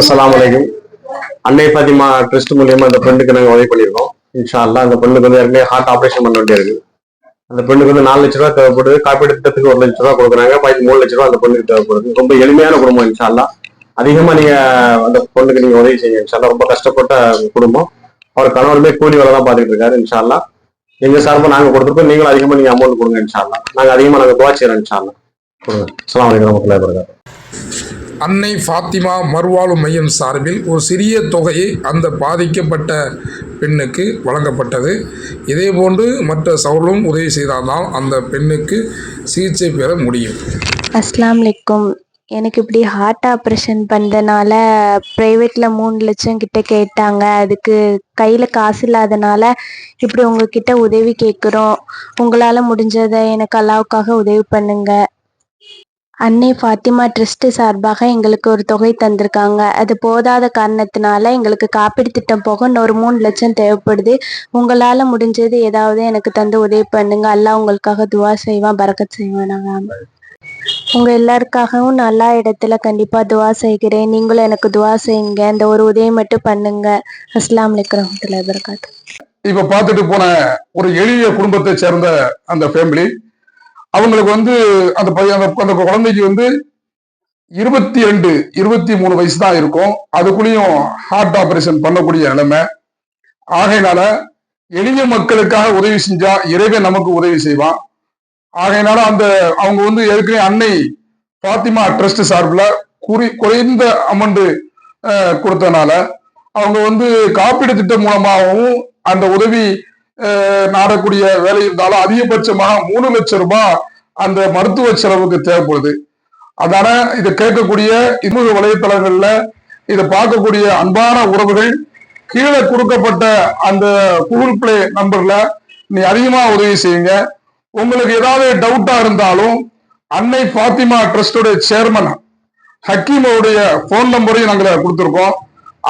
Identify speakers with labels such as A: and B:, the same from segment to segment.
A: அஸ்லாம் வலைக்கும் அன்னை பாத்திமா ட்ரஸ்ட் மூலியமா அந்த பெண்ணுக்கு நாங்க உதவி பண்ணியிருக்கோம். இன்ஷா அல்லா அந்த பெண்ணுக்கு வந்து ஏற்கனவே ஹார்ட் ஆபரேஷன் பண்ண வேண்டியிருக்கு. அந்த பெண்ணுக்கு வந்து நாலு லட்ச ரூபா தேவைப்படுது. காப்பீடு திட்டத்துக்கு ஒரு லட்ச ரூபா கொடுக்குறாங்க. பாக்கி மூணு லட்ச ரூபா அந்த பெண்ணுக்கு தேவைப்படுது. ரொம்ப எளிமையான குடும்பம் இன்ஷா அல்லா அதிகமா நீங்க அந்த பொண்ணுக்கு நீங்க உதவி செய்யுங்க இன்ஷா அல்லா ரொம்ப கஷ்டப்பட்ட குடும்பம். அவர் கணவருமே கூலி வேலை தான் பார்த்துட்டு இருக்காரு இன்ஷா அல்லா எங்க சார்பா நாங்க கொடுத்துருக்கோம். நீங்களும் அதிகமா நீங்க அமௌண்ட் கொடுங்க இன்ஷா அல்லா நாங்க அதிகமா நாங்க துவா செய்யறோம் இன்ஷா அல்லா கொடுங்க. அஸ்ஸலாமு வலைக்கம் வரமத்துல வரகாத்து
B: அன்னை ஃபாத்திமா மறுவாழ்வு மையம் சார்பில் ஒரு சிறிய தொகையை அந்த பாதிக்கப்பட்ட பெண்ணுக்கு வழங்கப்பட்டது. இதேபோன்று மற்ற சவுலும் உதவி செய்தால்தான் அந்த பெண்ணுக்கு சிகிச்சை பெற முடியும்.
C: அஸ்லாம் வலைக்கும் எனக்கு இப்படி ஹார்ட் ஆப்ரேஷன் பண்ணதுனால ப்ரைவேட்டில் மூணு லட்சம் கிட்ட கேட்டாங்க. அதுக்கு கையில் காசு இல்லாதனால இப்படி உங்ககிட்ட உதவி கேட்குறோம் உங்களால் முடிஞ்சதை எனக்கு அல்லாவுக்காக உதவி பண்ணுங்க. அன்னை ஃபாத்திமா ட்ரஸ்ட் சார்பாக எங்களுக்கு ஒரு தொகை தந்திருக்காங்க. அது போதாத காரணத்தினால எங்களுக்கு காப்பீடு திட்டம் போக இன்னொரு மூணு லட்சம் தேவைப்படுது. உங்களால் முடிஞ்சது ஏதாவது எனக்கு தந்து உதவி பண்ணுங்க. அல்லாஹ் உங்களுக்காக துவா செய்வான் பறக்கத் செய்வான். நாங்கள் உங்க எல்லாருக்காகவும் நல்லா இடத்துல கண்டிப்பா துவா செய்கிறேன். நீங்களும் எனக்கு துவா செய்யுங்க. இந்த ஒரு உதவி மட்டும் பண்ணுங்க. அஸ்லாம் வலைக்கம் வரமத்துல்லாஹி
D: பார்த்துட்டு போன ஒரு எளிய குடும்பத்தை சேர்ந்த அந்த ஃபேமிலி அவங்களுக்கு வந்து அந்த பையன் அந்த அந்த குழந்தைக்கு வந்து இருபத்தி ரெண்டு இருபத்தி மூணு வயசு தான் இருக்கும். அதுக்குள்ளேயும் ஹார்ட் ஆபரேஷன் பண்ணக்கூடிய நிலைமை. ஆகையினால எளிய மக்களுக்காக உதவி செஞ்சா இறைவன் நமக்கு உதவி செய்வான். ஆகையினால அந்த அவங்க வந்து ஏற்கனவே அன்னை பாத்திமா ட்ரஸ்ட் சார்பில் குறி குறைந்த அமௌண்ட் கொடுத்தனால அவங்க வந்து காப்பீடு திட்டம் மூலமாகவும் அந்த உதவி நாடக்கூடிய வேலை இருந்தாலும் அதிகபட்சமாக மூணு லட்சம் ரூபாய் அந்த மருத்துவ செலவுக்கு தேவைப்படுது. அதனால இதை கேட்கக்கூடிய சமூக வலைத்தளங்கள்ல இதை பார்க்கக்கூடிய அன்பான உறவுகள் கீழே கொடுக்கப்பட்ட அந்த கூகுள் பிளே நம்பர்ல நீ அதிகமா உதவி செய்யுங்க. உங்களுக்கு ஏதாவது டவுட்டா இருந்தாலும் அன்னை ஃபாத்திமா ட்ரஸ்டோட சேர்மன் ஹக்கீமோடைய ஃபோன் நம்பரையும் நாங்கள் கொடுத்துருக்கோம்.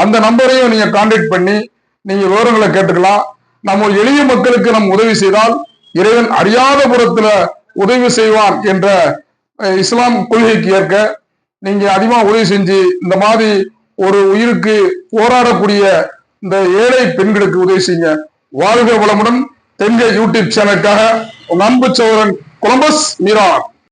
D: அந்த நம்பரையும் நீங்க கான்டாக்ட் பண்ணி நீங்க விவரங்களை கேட்டுக்கலாம். நம்ம எளிய மக்களுக்கு நம் உதவி செய்தால் இறைவன் அறியாத புறத்துல உதவி செய்வான் என்ற இஸ்லாம் கொள்கைக்கு ஏற்க நீங்க அதிகமா உதவி செஞ்சு இந்த மாதிரி ஒரு உயிருக்கு போராடக்கூடிய இந்த ஏழை பெண்களுக்கு உதவி செய்யுங்க. வாழ்க வளமுடன் தென்கை யூடியூப் சேனலுக்காக உங்க அன்பு சோழன் கொலம்பஸ் மீரான்